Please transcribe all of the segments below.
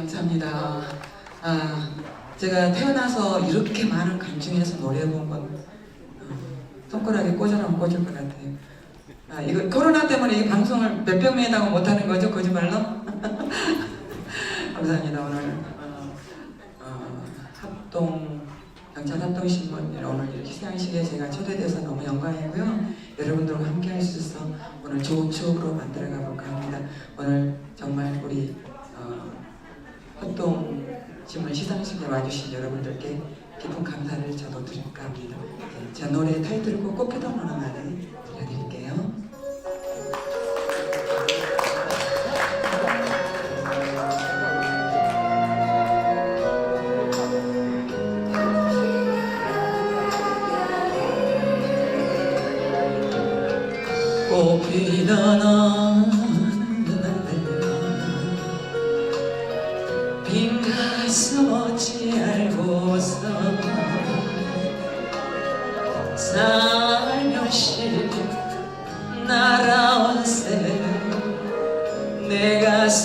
감사합니다. 아, 제가 태어나서 이렇게 많은 감정에서 노래해본 건 어, 손가락에 꽂으라면 꽂을 것 같아요. 아, 이거 코로나 때문에 이 방송을 몇백 명이나고 못하는 거죠? 거짓말로? 감사합니다. 오늘 어, 어, 합동 경찰 합동신문 오늘 이렇게 시상식에 제가 초대돼서 너무 영광이고요. 여러분들과 함께 할 수 있어서 오늘 좋은 추억으로 만들어가 볼까 합니다. 오늘 정말 우리 어, 활동신문 시상식에 와주신 여러분들께 깊은 감사를 저도 드릴까 합니다. 네, 제 노래 타이틀곡 꽃피던 날에 들려드릴게요. 꽃피던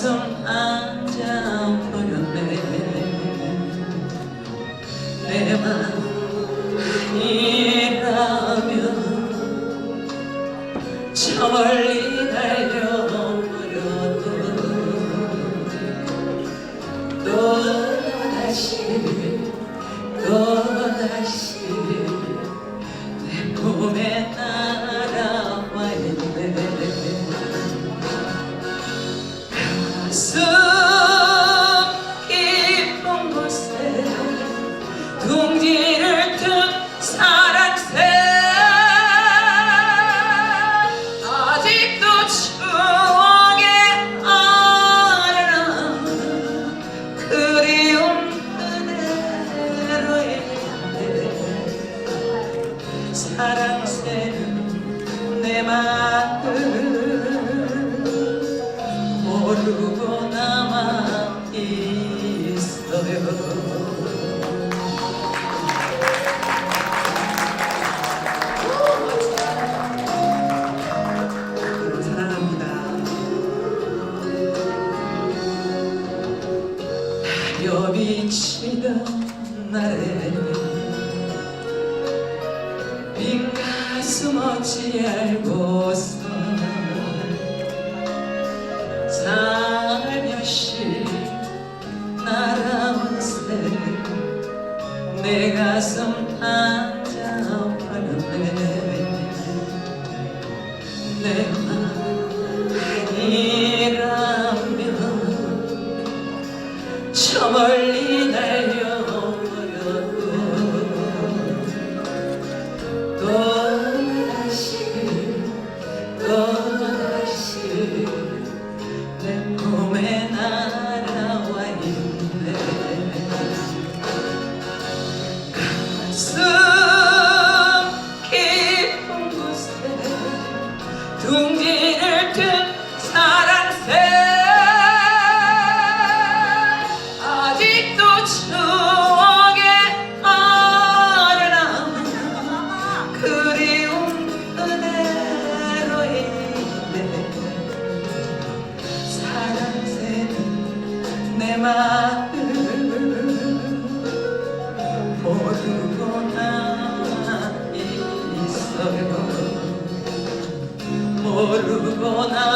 가슴 앉아버렸네. 내 맘이라면 저 멀리 달려버려도 또다시 또다시 모르고 남아 있어요 사랑합니다. 달려비 치던 날에 빈 가슴 어찌 알고서 내 가슴 앉아버렸네 내 맘이라면 저 멀리 날 모르고 나 있어요. 모르고 나